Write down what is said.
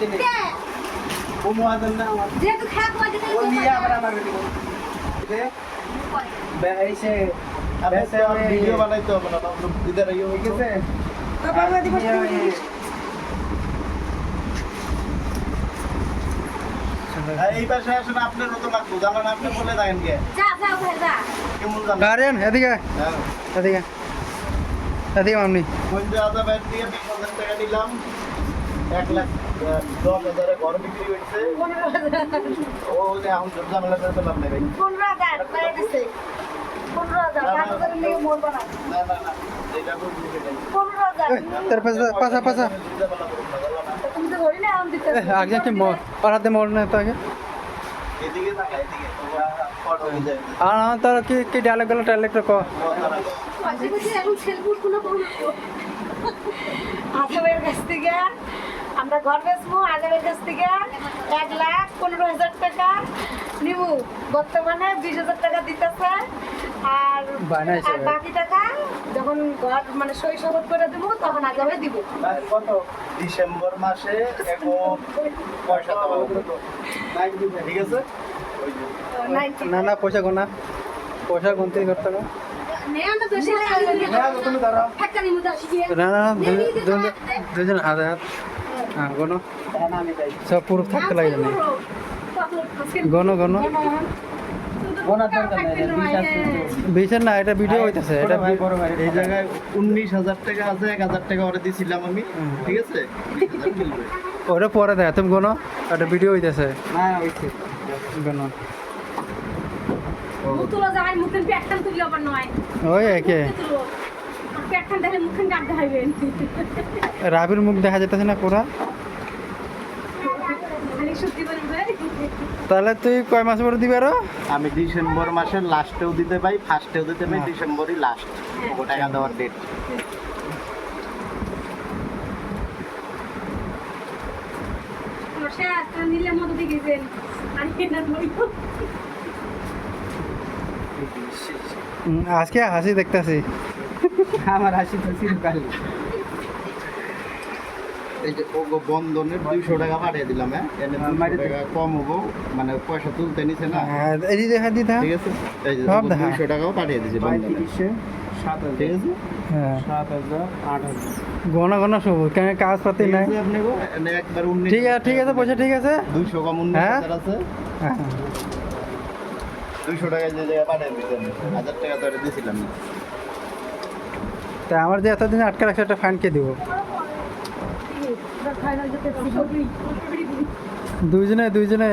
দিনে কে? কুমু আদন না আমার। যেহেতু খারাপ তোমাকে ও নিয়ে আবার আমার দিব এই সে বেসে ভিডিও বানাইতে হবে না দিদার ইয়ে ঠিক আছে বাবা দিব এই পাশে আসেন আপনার মতো লাগবো। জানেন আপনি বলে দেখেন কে কেমন জানেন এদিকে হ্যাঁ। এদিকে এদিকে মামনি। বন্ধু আদা ব্যাট দিয়ে বিশ হাজার টাকা দিলাম। এক লাখ দশ হাজারে ঘর বিক্রি হয়েছে। ও যে এখন ঝামেলা করে পেলাম না ভাই। পনেরো হাজার পনেরো হাজার পাঁচ হাজার নিয়ে মরবো না। না না না এটা খুব নেই পনেরো হাজার। তোর পাশা পাশা তো ধরি না আমি দিতে আগে কি মর মর না তো আগে। তোর কি কি ডায়লগগুলো ডায়লগ ক কাছ থেকে আমরা ঘর বেচবো আসামের কাছ থেকে এক লাখ পনেরো হাজার টাকা নিব বর্তমানে বিশ হাজার টাকা দিতেছে আর। বাকি টাকা যখন ঘর মানে সই শপথ করে দেবো তখন আগামে দিব কত ডিসেম্বর মাসে পয়সা ঠিক আছে না না পয়সা গোনা পয়সা গুনতে করতে হবে না না দুজন- দুজন- দুজন হাতে হাত হ্যাঁ না তাই সব পুরো থাকতে লাগে জানি গনো গনো গোনার দরকার নাই রে বিশ্বাস করতে বিশের না এটা ভিডিও হইতাছে এটা এটা ভাই বড় ভাই এই জায়গায় উনিশ হাজার টাকা আছে এক হাজার টাকা ওরা দিয়েছিলাম আমি ঠিক আছে। ওটা পরে দেয় তুমি গোনো এটা ভিডিও হইতাছে। না হইছে। গোনো মুতুলো যাই মুখেন পেটখান তুলি আবার নয়। ওই একে। পেটখান দেখলে মুখেন কাট দেখাইবেন। রাবির মুখ দেখা যেতেছে না পুরা তাহলে তুই কয় মাস পরে দিবি আরও? আমি ডিসেম্বর মাসের লাস্টেও দিতে পাই ফার্স্টেও দিতে পাই ডিসেম্বরই লাস্ট। ও টাকা দেওয়ার ডেট আজকে হাসি দেখতেছি। আমার হাসি তো চিরকাল এই যে ওগো বন্ধনের দুইশো টাকা পাঠিয়ে দিলাম হ্যাঁ? এনে হ্যাঁ, 200 মারি দে। টাকা কম হব মানে পয়সা তুলতে নিছে না। এই দেখা দিতা ঠিক আছে? এই যে দুইশো টাকাও পাঠিয়ে দিয়েছে পঁয়ত্রিশে সাত ঠিক হাজার আছে? হ্যাঁ। সাত হাজার আট হাজার। গনা গনা সব কেন কাজ পাতি ঠিক নাই? একবার উনিশ ঠিক আছে ঠিক আছে পয়সা ঠিক আছে? দুইশো কম উনিশ হ্যাঁ? আছে। হ্যাঁ। দুইশো টাকা যে জায়গায় পাঠিয়ে দিতেন হাজার টাকা তো দিয়েছিলাম না। তা আমার যে এতদিন আটকে রাখছে একটা ফাইন কে দিব। দুইজনে দুইজনে।